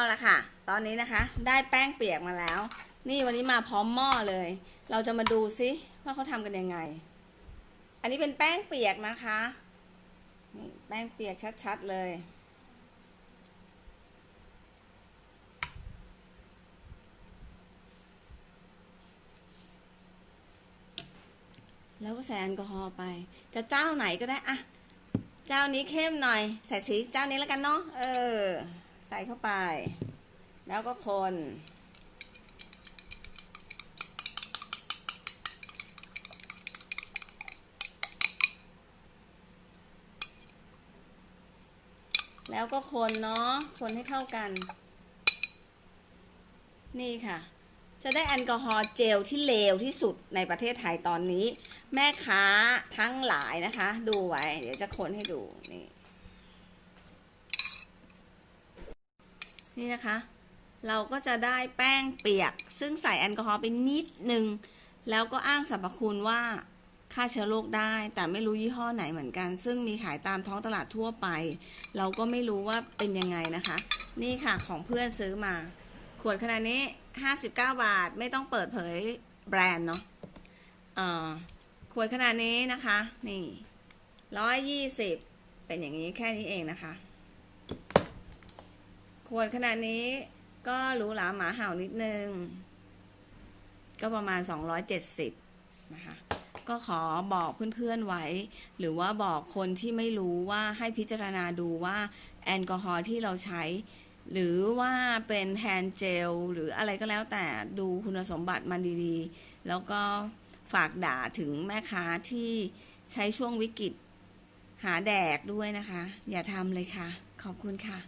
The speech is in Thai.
เอาละค่ะ ตอนนี้นะคะ ได้แป้งเปียกมาแล้ว นี่วันนี้มาพร้อมหม้อเลย เราจะมาดูซิว่าเขาทำกันยังไง อันนี้เป็นแป้งเปียกนะคะนี่แป้งเปียกชัดๆเลยแล้วก็ใส่แอลกอฮอล์ไป จะเจ้าไหนก็ได้อะ เจ้านี้เข้มหน่อย ใส่สีเจ้านี้แล้วกันเนาะ เออ เข้าไป แล้วก็คน แล้วก็คนเนาะ คนให้เข้ากัน นี่ค่ะ จะได้แอลกอฮอล์เจลที่เลวที่สุดในประเทศไทยตอนนี้ แม่ค้าทั้งหลายนะคะ ดูไว้ เดี๋ยวจะคนให้ดูนี่ นี่นะคะ เราก็จะได้แป้งเปียก ซึ่งใส่แอลกอฮอล์ไปนิดนึง แล้วก็อ้างสรรพคุณว่าฆ่าเชื้อโรคได้ แต่ไม่รู้ยี่ห้อไหนเหมือนกัน ซึ่งมีขายตามท้องตลาดทั่วไป เราก็ไม่รู้ว่าเป็นยังไงนะคะ นี่ค่ะของเพื่อนซื้อมา ขวดขนาดนี้ 59 บาทไม่ต้องเปิดเผยแบรนด์เนาะขวดขนาดนี้นะคะ นี่ 120 เป็นอย่างนี้แค่นี้เองนะคะ ขวดขนาดนี้ก็หรูหราหมาเห่านิดนึง ก็ประมาณ 270 นะคะ ก็ขอบอกเพื่อนๆไว้ หรือว่าบอกคนที่ไม่รู้ว่าให้พิจารณาดูว่าแอลกอฮอล์ที่เราใช้ หรือว่าเป็นแฮนเจล หรืออะไรก็แล้วแต่ดูคุณสมบัติมันดีๆ แล้วก็ฝากด่าถึงแม่ค้าที่ใช้ช่วงวิกฤตหาแดกด้วยนะคะ อย่าทำเลยค่ะ ขอบคุณค่ะ